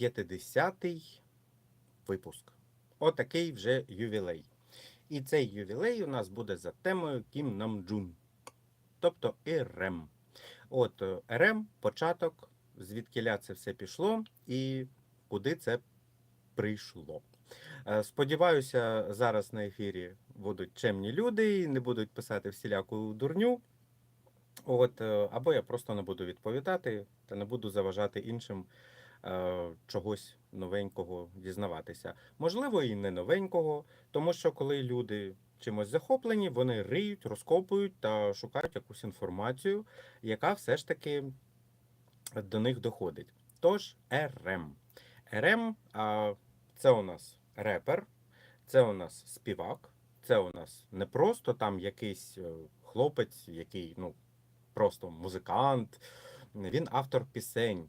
50-й випуск. Отакий вже ювілей. І цей ювілей у нас буде за темою Кім Намджун. Тобто РМ. От е, РМ, початок, звідкиля це все пішло і куди це прийшло. Е, Сподіваюся, зараз на ефірі будуть чемні люди і не будуть писати всіляку дурню. От, е, або я просто не буду відповідати та не буду заважати іншим чогось новенького дізнаватися. Можливо, і не новенького, тому що коли люди чимось захоплені, вони риють, розкопують та шукають якусь інформацію, яка все ж таки до них доходить. Тож, РМ. РМ це у нас репер, це у нас співак, це у нас не просто там якийсь е, хлопець, який ну, просто музикант, він автор пісень,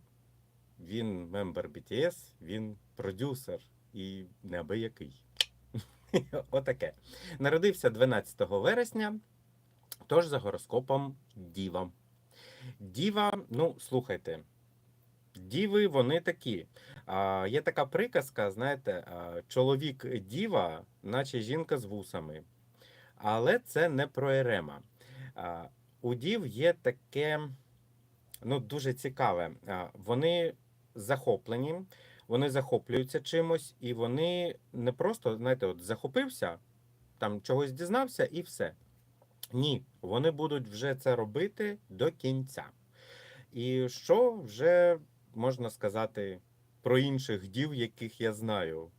він мембер BTS, він продюсер і неабиякий. Отаке. Народився 12 вересня, тож за гороскопом Діва. Діва, ну, слухайте, діви вони такі. А, є така приказка, знаєте, чоловік діва, наче жінка з вусами. Але це не про Ерема. А, у дів є таке ну, дуже цікаве. Вони захоплені, вони захоплюються чимось, і вони не просто, знаєте, от захопився, там чогось дізнався і все. Ні, вони будуть вже це робити до кінця. І що вже можна сказати про інших дів, яких я знаю?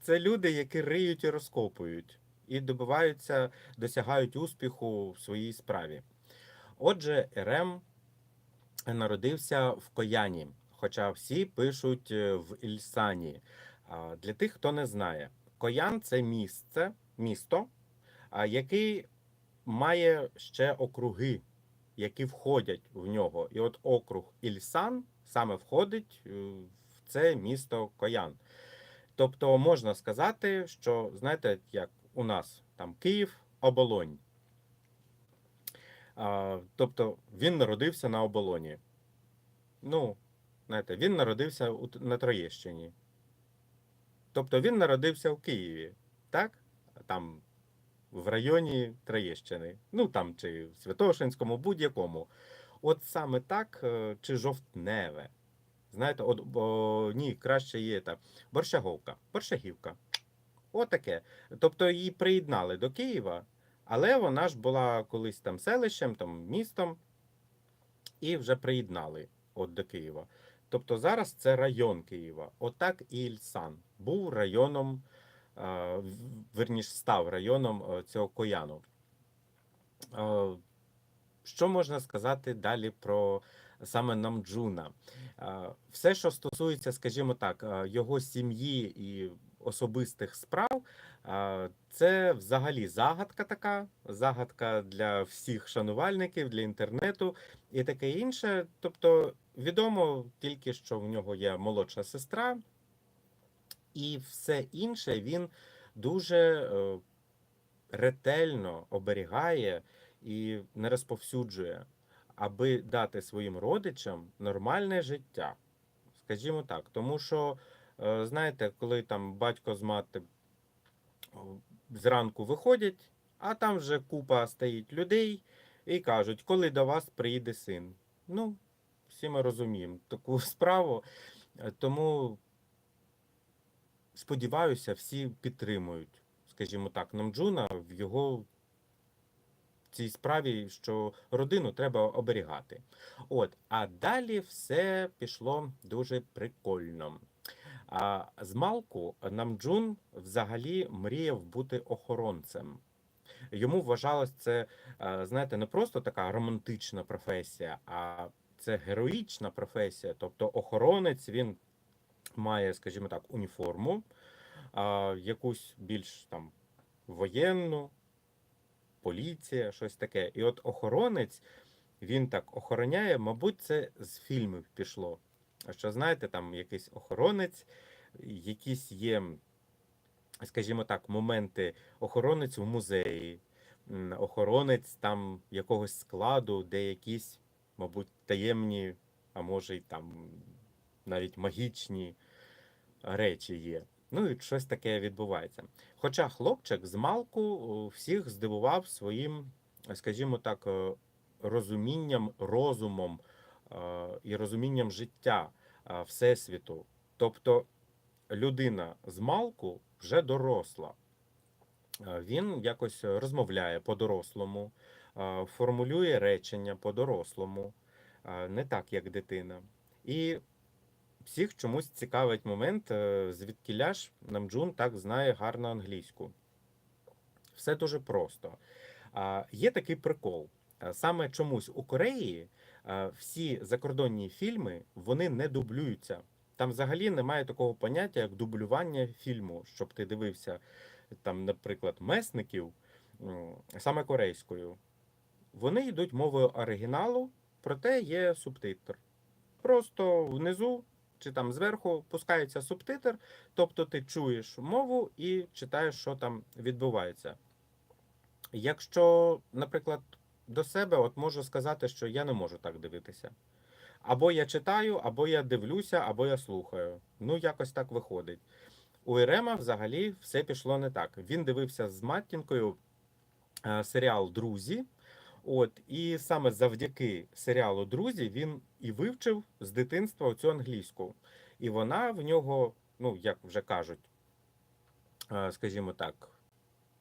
Це люди, які риють і розкопують, і добиваються, досягають успіху в своїй справі. Отже, Ерем народився в Кояні, хоча всі пишуть е, в Ільсані. Для тих, хто не знає, Коян це місце, місто, який має ще округи, які входять в нього. І от округ Ільсан саме входить е, в це місто Коян. Тобто можна сказати, що знаєте, як у нас там Київ, оболонь. Тобто він народився на оболоні. Ну, знаєте, він народився на Троєщині. Тобто він народився в Києві, так? Там в районі Троєщини. Ну там чи в Святошинському, будь-якому. От саме так, е, чи жовтневе. Знаєте, от, бо, ні, краще є так. Борщаговка, Борщагівка. Отаке. Тобто її приєднали до Києва, але вона ж була колись там селищем, там містом, і вже приєднали от до Києва. Тобто зараз це район Києва. Отак і Ільсан був районом, е, верніш, став районом е, цього Кояну. Е, Що можна сказати далі про саме Намджуна? Все, що стосується, скажімо так, його сім'ї і особистих справ, це взагалі загадка така, загадка для всіх шанувальників, для інтернету і таке інше. Тобто відомо тільки, що в нього є молодша сестра, і все інше він дуже е, ретельно оберігає і не розповсюджує, аби дати своїм родичам нормальне життя. Скажімо так, тому що, е, знаєте, коли там батько з мати зранку виходять, а там вже купа стоїть людей і кажуть, коли до вас приїде син. Ну, всі ми розуміємо таку справу. Е, Тому сподіваюся, всі підтримують, скажімо так, Намджуна в його цій справі, що родину треба оберігати. От, а далі все пішло дуже прикольно. А з малку Намджун взагалі мріяв бути охоронцем. Йому вважалось це, е, знаєте, не просто така романтична професія, а це героїчна професія. Тобто охоронець він має, скажімо так, уніформу, а, якусь більш там воєнну, поліція, щось таке. І от охоронець він так охороняє, мабуть, це з фільмів пішло. А Що знаєте, там якийсь охоронець, якісь є, скажімо так, моменти охоронець в музеї, охоронець там якогось складу, де якісь, мабуть, таємні, а може й там навіть магічні речі є. Ну і щось таке відбувається. Хоча хлопчик з малку всіх здивував своїм, скажімо так, е, розумінням, розумом е, і розумінням життя е, Всесвіту. Тобто людина з малку вже доросла. Е, Він якось розмовляє по-дорослому, е, формулює речення по-дорослому, е, не так, як дитина. І всіх чомусь цікавить момент, е, звідкіля ж Намджун так знає гарно англійську. Все дуже просто. Є такий прикол. Саме чомусь у Кореї всі закордонні фільми вони не дублюються. Там взагалі немає такого поняття, як дублювання фільму, щоб ти дивився, там, наприклад, месників саме корейською. Вони йдуть мовою оригіналу, проте є субтитр. Просто внизу чи там зверху пускається субтитр, тобто ти чуєш мову і читаєш, що там відбувається. Якщо, наприклад, до себе, от можу сказати, що я не можу так дивитися. Або я читаю, або я дивлюся, або я слухаю. Ну, якось так виходить. У Ірема взагалі все пішло не так. Він дивився з матінкою е, серіал Друзі. От, і саме завдяки серіалу Друзі він і вивчив з дитинства цю англійську. І вона в нього, ну, як вже кажуть, е, скажімо так,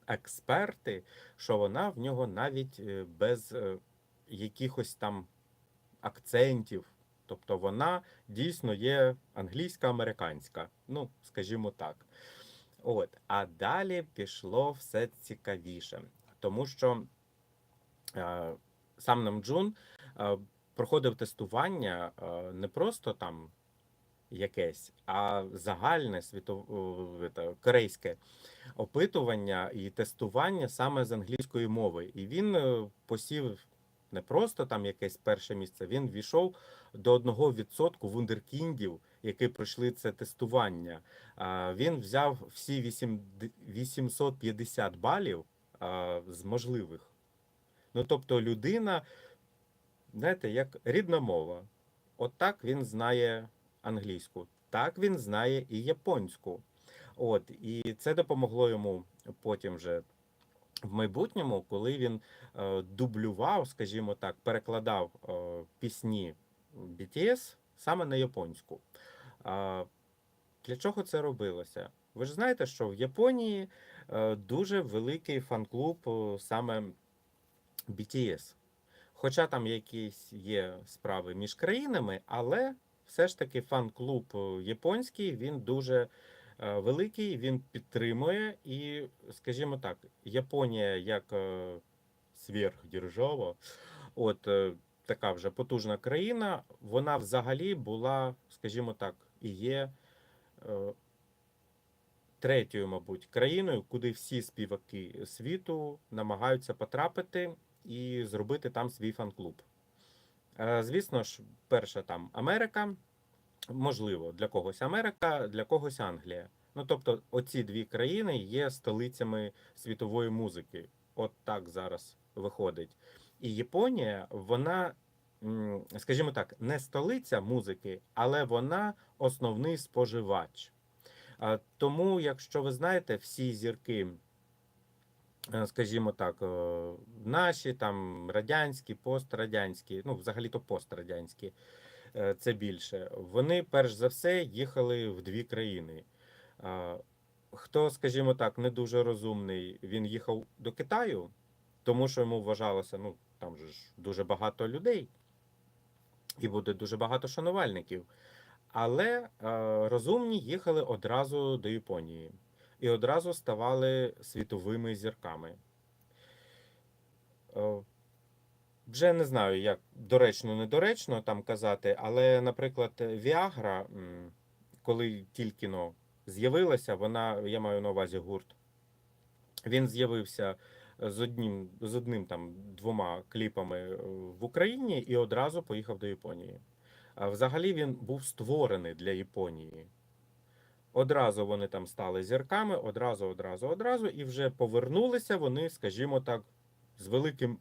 експерти, що вона в нього навіть е, без е, якихось там акцентів. Тобто вона дійсно є англійська-американська, ну, скажімо так. От. А далі пішло все цікавіше, тому що сам Намджун е, проходив тестування е, не просто там якесь, а загальне світове корейське опитування і тестування саме з англійської мови. І він е, посів не просто там якесь перше місце, він війшов до 1% вундеркіндів, які пройшли це тестування. Він взяв всі 8 д- 850 балів з можливих. Ну, тобто людина, знаєте, як рідна мова. От так він знає англійську, так він знає і японську. От, і це допомогло йому потім вже в майбутньому, коли він е, дублював, скажімо так, перекладав е, пісні BTS саме на японську. А, для чого це робилося? Ви ж знаєте, що в Японії е, дуже великий фан-клуб е, саме BTS. Хоча там якісь є справи між країнами, але все ж таки фан-клуб е, японський він дуже е, великий, він підтримує. І, скажімо так, Японія як е, сверхдержава, от така вже потужна країна, вона взагалі була, скажімо так, і є третьою, мабуть, країною, куди всі співаки світу намагаються потрапити і зробити там свій фан-клуб. Е, Звісно ж, перша там Америка, можливо, для когось Америка, для когось Англія. Ну тобто, оці дві країни є столицями світової музики. От так зараз виходить. І Японія, вона, скажімо так, не столиця музики, але вона основний споживач. Тому, якщо ви знаєте, всі зірки, е, скажімо так, е, наші, там радянські, пострадянські, ну, взагалі-то пострадянські, е, це більше. Вони перш за все їхали в дві країни. Хто, скажімо так, не дуже розумний, він їхав до Китаю, тому що йому вважалося, ну там ж дуже багато людей і буде дуже багато шанувальників. Але е, розумні їхали одразу до Японії і одразу ставали світовими зірками. Е, вже не знаю, як доречно, недоречно там казати, але, наприклад, Віагра, коли тільки но з'явилася, вона, я маю на увазі гурт, він з'явився з одним, з одним там двома кліпами е, в Україні і одразу поїхав до Японії. Взагалі він був створений для Японії. Одразу вони там стали зірками, одразу, одразу, одразу, і вже повернулися вони, скажімо так, з великим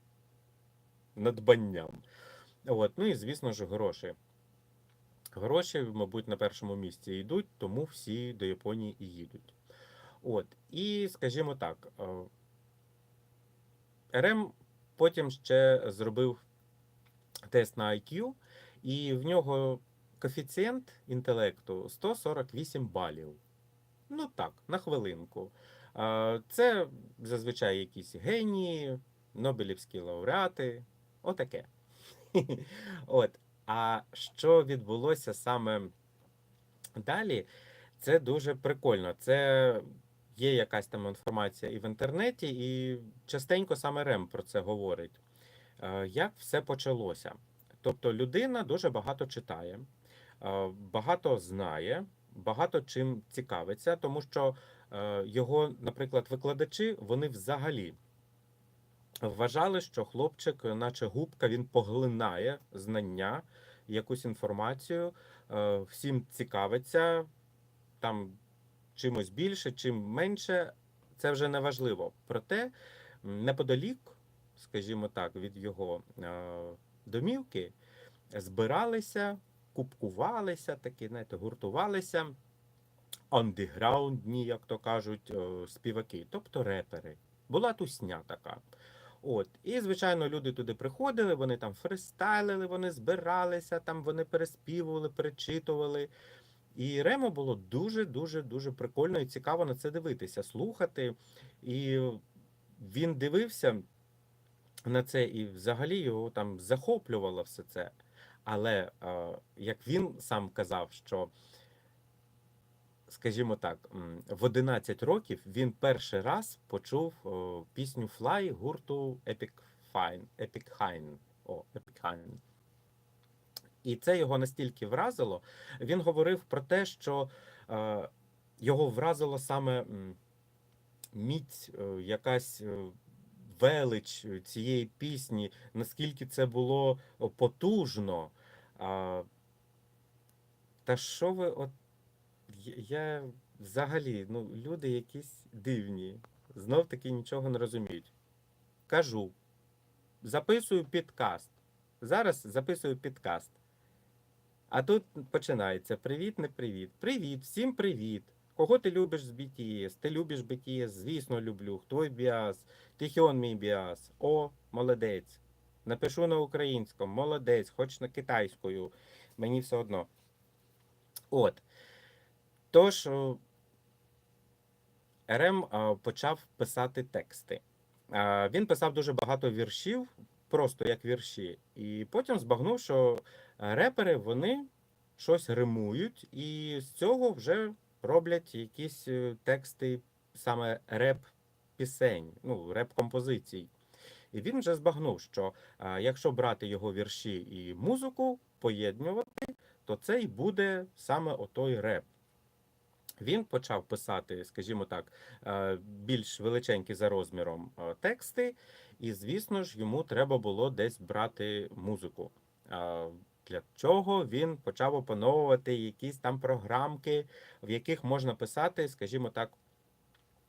надбанням. От, ну і звісно ж, гроші. Гроші, мабуть, на першому місці йдуть, тому всі до Японії і їдуть. От, і скажімо так, е, РМ потім ще зробив тест на IQ, і в нього коефіцієнт інтелекту 148 балів. Ну так, на хвилинку. Це зазвичай якісь генії, Нобелівські лауреати, отаке. От. А що відбулося саме далі, це дуже прикольно. Це є якась там інформація і в інтернеті, і частенько саме Рем про це говорить. Як все почалося? Тобто людина дуже багато читає, багато знає, багато чим цікавиться, тому що е, його, наприклад, викладачі, вони взагалі вважали, що хлопчик, наче губка, він поглинає знання, якусь інформацію, е, всім цікавиться, там чимось більше, чим менше, це вже не важливо. Проте неподалік, скажімо так, від його е, домівки збиралися, купкувалися, такі, знаєте, гуртувалися андеграундні, як то кажуть, е, співаки, тобто репери. Була тусня така. От, і звичайно, люди туди приходили, вони там фристайлили, вони збиралися, там вони переспівували, перечитували. І Ремо було дуже, дуже, дуже прикольно і цікаво на це дивитися, слухати. І він дивився на це, і взагалі його там захоплювало все це. Але як він сам казав, що, скажімо так, в 11 років він перший раз почув пісню Fly гурту Epic Fine, Epic Hine. О, Epic Hine. І це його настільки вразило. Він говорив про те, що його вразило саме міць, якась велич цієї пісні, наскільки це було потужно. А, та що ви от я- я взагалі, ну, люди якісь дивні, знов таки нічого не розуміють. Кажу, записую підкаст. Зараз записую підкаст. А тут починається: привіт, не привіт. Привіт, всім привіт. Кого ти любиш з BTS? Ти любиш BTS? Звісно, люблю. Хто біас? Тихіон мій біас. О, молодець. Напишу на українському, молодець, хоч на китайською. Мені все одно. От. Тож, о, РМ почав писати тексти. Він писав дуже багато віршів, просто як вірші. І потім збагнув, що репери вони щось римують, і з цього вже роблять якісь е, тексти, саме реп-пісень, ну, реп-композицій. І він вже збагнув, що а, якщо брати його вірші і музику, поєднувати, то це й буде саме отой реп. Він почав писати, скажімо так, е, більш величенькі за розміром е, тексти, і, звісно ж, йому треба було десь брати музику. Для чого він почав опановувати якісь там програмки, в яких можна писати, скажімо так,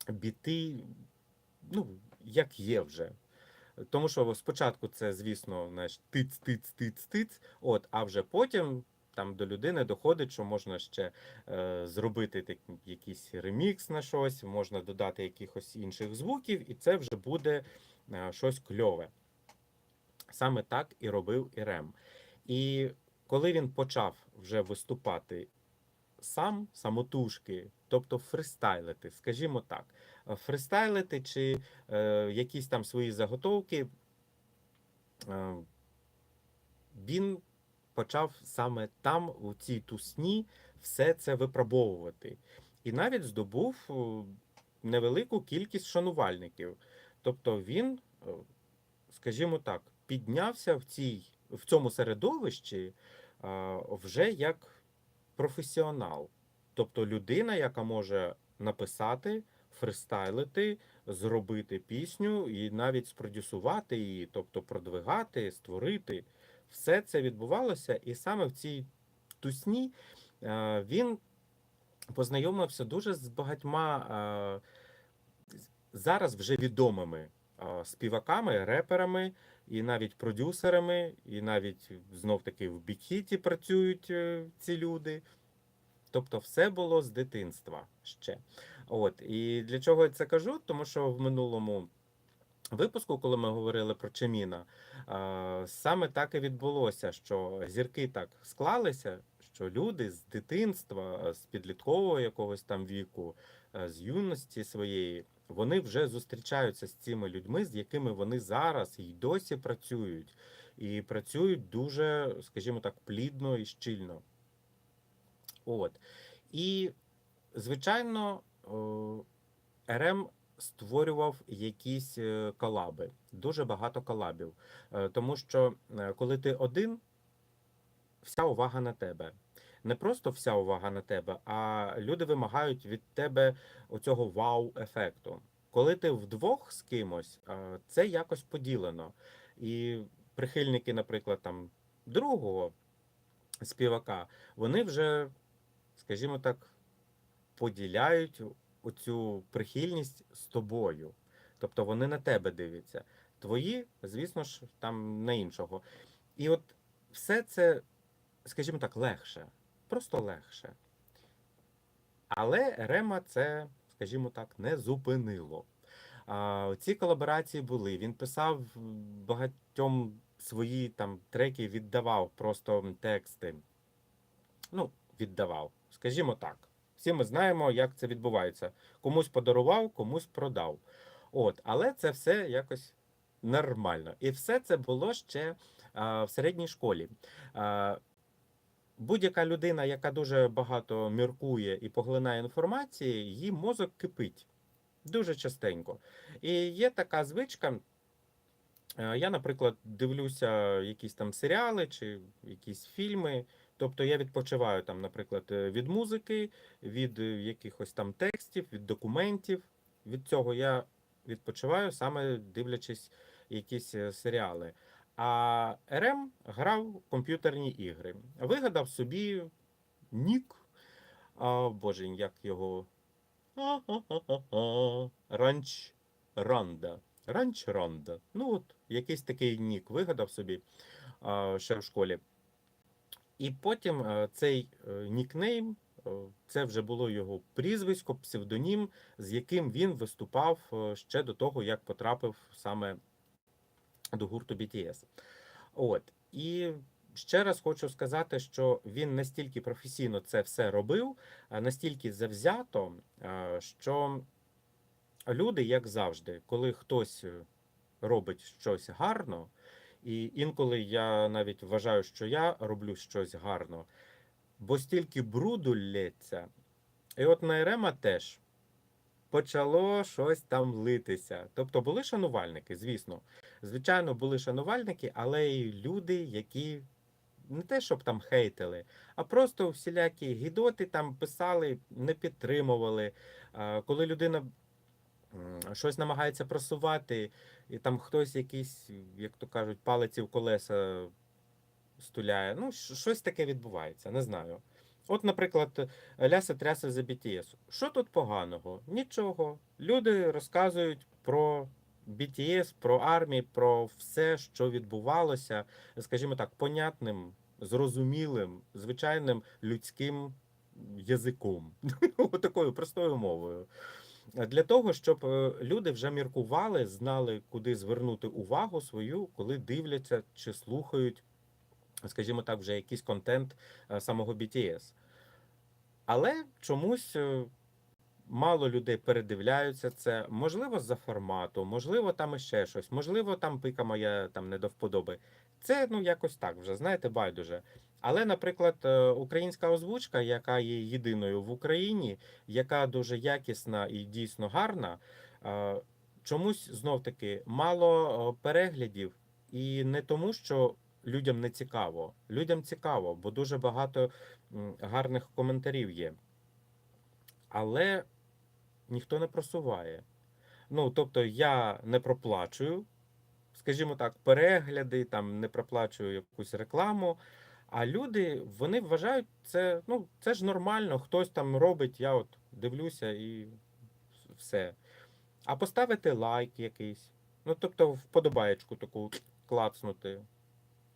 біти, ну, як є вже. Тому що спочатку це, звісно, знаєш, тиць, тиць, тиць, тиць, от, а вже потім там до людини доходить, що можна ще е, зробити так, якийсь ремікс на щось, можна додати якихось інших звуків, і це вже буде е, щось кльове. Саме так і робив Ірем. І коли він почав вже виступати сам, самотужки, тобто фристайлити, скажімо так, е, фристайлити чи е, якісь там свої заготовки, е, він почав саме там, у цій тусні, все це випробовувати. І навіть здобув невелику кількість шанувальників. Тобто він, е, скажімо так, піднявся в, цій, в цьому середовищі вже як професіонал. Тобто людина, яка може написати, фристайлити, зробити пісню і навіть спродюсувати її, тобто продвигати, створити. Все це відбувалося, і саме в цій тусні він познайомився дуже з багатьма зараз вже відомими співаками, реперами, і навіть продюсерами, і навіть знов таки в бікіті працюють е, ці люди. Тобто, все було з дитинства ще. От і для чого я це кажу? Тому що в минулому випуску, коли ми говорили про Чеміна, саме так і відбулося, що зірки так склалися, що люди з дитинства, з підліткового якогось там віку, е, з юності своєї, вони вже зустрічаються з цими людьми, з якими вони зараз і досі працюють, і працюють дуже, скажімо так, плідно і щільно. От. І, звичайно, РМ створював якісь е, колаби, дуже багато колабів. Е, Тому що е, коли ти один, вся увага на тебе. Не просто вся увага на тебе, а люди вимагають від тебе оцього вау-ефекту. Коли ти вдвох з кимось, це якось поділено. І прихильники, наприклад, там другого співака, вони вже, скажімо так, поділяють оцю прихильність з тобою. Тобто вони на тебе дивляться. Твої, звісно ж, там на іншого. І от все це, скажімо так, легше. Просто легше. Але Рема це, скажімо так, не зупинило. А, ці колаборації були. Він писав багатьом свої там треки, віддавав просто тексти. Ну, віддавав. Скажімо так. Всі ми знаємо, як це відбувається. Комусь подарував, комусь продав. От, але це все якось нормально. І все це було ще а, в середній школі. А, будь-яка людина, яка дуже багато міркує і поглинає інформації, її мозок кипить дуже частенько. І є така звичка. е, Я, наприклад, дивлюся якісь там серіали чи якісь фільми. Тобто я відпочиваю там, наприклад, е, від музики, від е, якихось там текстів, від документів. Від цього я відпочиваю, саме дивлячись якісь серіали. А РМ грав в комп'ютерні ігри. Вигадав собі нік. А, Боже, як його. Ранч Ранда. Ранч Ранда. Ну, от якийсь такий нік вигадав собі а, ще в школі. І потім е, цей е, нікнейм, е, це вже було його прізвисько, псевдонім, з яким він виступав ще до того, як потрапив саме до гурту BTS. От. І ще раз хочу сказати, що він настільки професійно це все робив, а настільки завзято, е, що люди, як завжди, коли хтось е, робить щось гарно, і інколи я навіть вважаю, що я роблю щось гарно, бо стільки бруду лється. І от на Ерема теж почало щось там литися. Тобто були шанувальники, звісно. Звичайно, були шанувальники, але й люди, які не те, щоб там хейтили, а просто всілякі гідоти там писали, не підтримували. Коли людина щось намагається просувати, і там хтось якийсь, як то кажуть, палиці в колеса стуляє. Ну, щось таке відбувається, не знаю. От, наприклад, Ляса тряса за BTS. Що тут поганого? Нічого. Люди розказують про BTS, про армію, про все, що відбувалося, скажімо так, понятним, зрозумілим, звичайним людським язиком, такою простою мовою. Для того, щоб е, люди вже міркували, знали, куди звернути увагу свою, коли дивляться чи слухають, скажімо так, вже якийсь контент е, самого BTS. Але чомусь е, мало людей передивляються це. Можливо, з-за формату, можливо, там іще щось, можливо, там пика моя там не до вподоби. Це ну якось так вже, знаєте, байдуже. Але, наприклад, е, українська озвучка, яка є єдиною в Україні, яка дуже якісна і дійсно гарна, е, чомусь знов таки мало е, переглядів, і не тому, що людям не цікаво. Людям цікаво, бо дуже багато гарних коментарів є. Але ніхто не просуває. Ну, тобто, я не проплачую, скажімо так, перегляди, там не проплачую якусь рекламу. А люди вони вважають це, ну, це ж нормально, хтось там робить, я от дивлюся і все. А поставити лайк якийсь. Ну, тобто, вподобаєчку таку клацнути.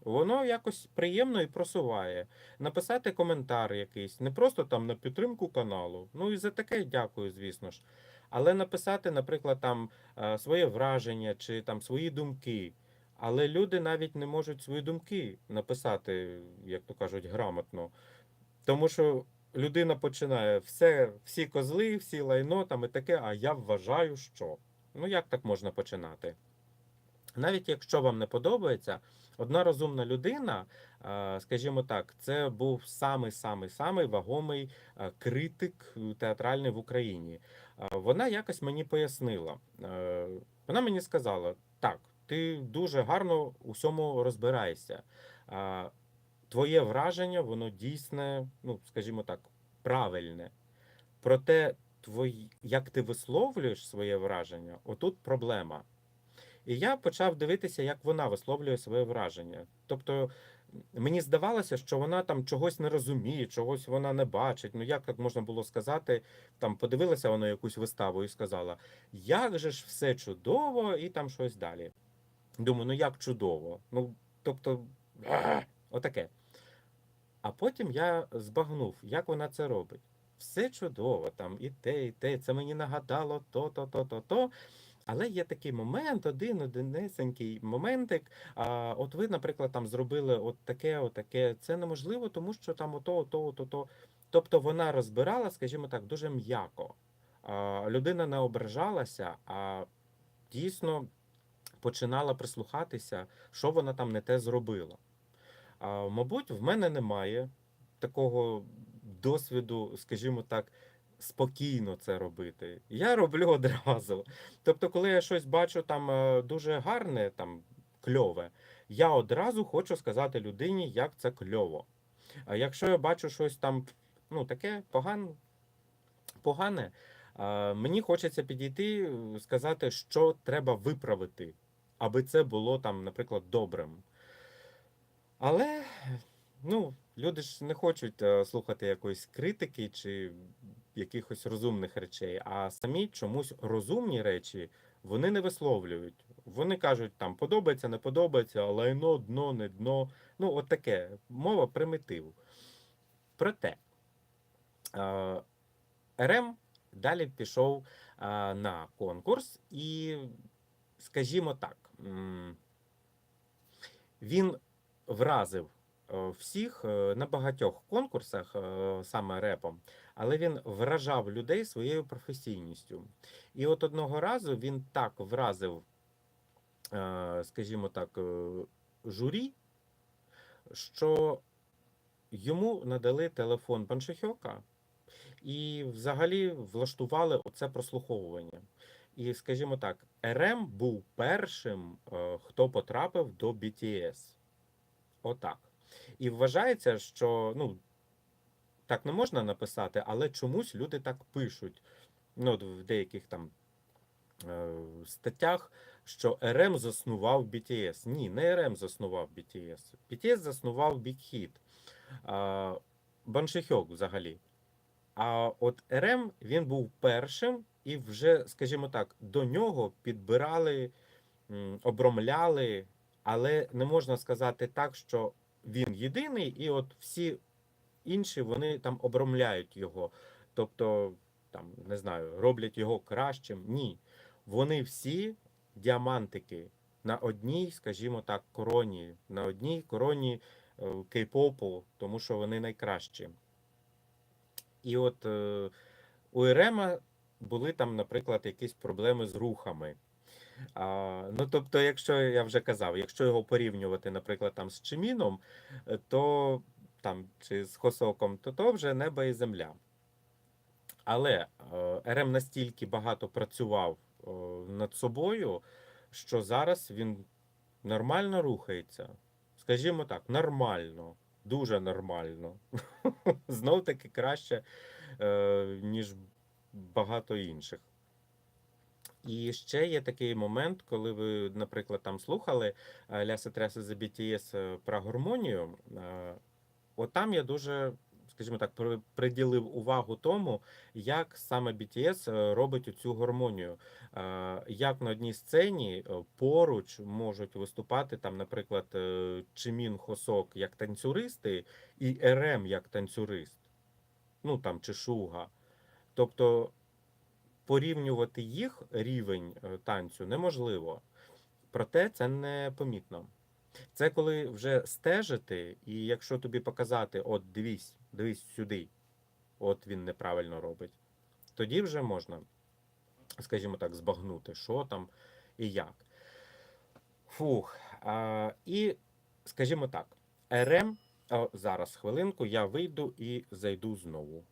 Воно якось приємно і просуває. Написати коментар якийсь, не просто там на підтримку каналу. Ну і за таке дякую, звісно ж. Але написати, наприклад, там е, своє враження чи там свої думки. Але люди навіть не можуть свої думки написати, як то кажуть, грамотно. Тому що людина починає все, всі козли, всі лайно там і таке, а я вважаю, що. Ну як так можна починати? Навіть якщо вам не подобається, одна розумна людина, е, скажімо так, це був самий самий самий вагомий е, критик е, театральний в Україні. Вона якось мені пояснила. Вона мені сказала: так, ти дуже гарно у всьому розбираєшся. Твоє враження, воно дійсне, ну, скажімо так, правильне. Проте, твої, як ти висловлюєш своє враження, отут проблема. І я почав дивитися, як вона висловлює своє враження. Тобто мені здавалося, що вона там чогось не розуміє, чогось вона не бачить. Ну як так можна було сказати? Там подивилася вона якусь виставу і сказала: як же ж все чудово, і там щось далі. Думаю, ну як чудово? Ну, тобто, отаке. А потім я збагнув, як вона це робить. Все чудово, там і те, і те. Це мені нагадало то, то, то, то, то. Але є такий момент, один одинесенький моментик. А, от ви, наприклад, там зробили от таке, от таке. Це неможливо, тому що там ото, ото, ото, то. Тобто вона розбирала, скажімо так, дуже м'яко. Людина не ображалася, а дійсно починала прислухатися, що вона там не те зробила. А, мабуть, в мене немає такого досвіду, скажімо так, спокійно це робити. Я роблю одразу. Тобто, коли я щось бачу там е, дуже гарне, там кльове, я одразу хочу сказати людині, як це кльово. А якщо я бачу щось там, ну таке погане, погане, мені хочеться підійти, е, сказати, що треба виправити, аби це було там, наприклад, добрим. Але ну, люди ж не хочуть е, слухати якоїсь критики чи якихось розумних речей, а самі чомусь розумні речі вони не висловлюють. Вони кажуть, там подобається, не подобається, лайно, дно, не дно. Ну, от таке мова примітиву. Проте РМ далі пішов на конкурс, і, скажімо так, він вразив е, всіх е, на багатьох конкурсах, е, саме репом, але він вражав людей своєю професійністю. І от одного разу він так вразив, е, скажімо так, е, журі, що йому надали телефон Паншихьока і взагалі влаштували оце прослуховування. І, скажімо так, РМ був першим, е, хто потрапив до BTS. Отак. І вважається, що ну, так не можна написати, але чомусь люди так пишуть. Ну, в деяких там е, статтях, що РМ заснував BTS. Ні, не РМ заснував BTS. BTS заснував Big Hit. Е, Баншихьок взагалі. А от РМ він був першим, і вже, скажімо так, до нього підбирали, обромляли, але не можна сказати так, що він єдиний, і от всі інші вони там обромляють його. Тобто, там, не знаю, роблять його кращим. Ні. Вони всі діамантики на одній, скажімо так, короні, на одній короні е, кей-попу, тому що вони найкращі. І от е, у Ерема були там, наприклад, якісь проблеми з рухами. А, ну, тобто, якщо я вже казав, якщо його порівнювати, наприклад, там з Чиміном, е, то там чи з Хосоком, то то вже небо і земля. Але е, РМ настільки багато працював е, над собою, що зараз він нормально рухається. Скажімо так, нормально, дуже нормально. Знов таки краще, е, ніж багато інших. І ще є такий момент, коли ви, наприклад, там слухали Ляси Треси за BTS про гармонію. От там я дуже, скажімо так, приділив увагу тому, як саме BTS е, робить цю гармонію. Е, Як на одній сцені е, поруч можуть виступати там, наприклад, Чимін Хосок як танцюристи і РМ як танцюрист. Ну там чи Шуга. Тобто порівнювати їх рівень танцю неможливо. Проте це не помітно. Це коли вже стежити, і якщо тобі показати, от дивись, дивись сюди, от він неправильно робить, тоді вже можна, скажімо так, збагнути, що там і як. Фух. А, і, скажімо так, РМ, о, зараз хвилинку, я вийду і зайду знову.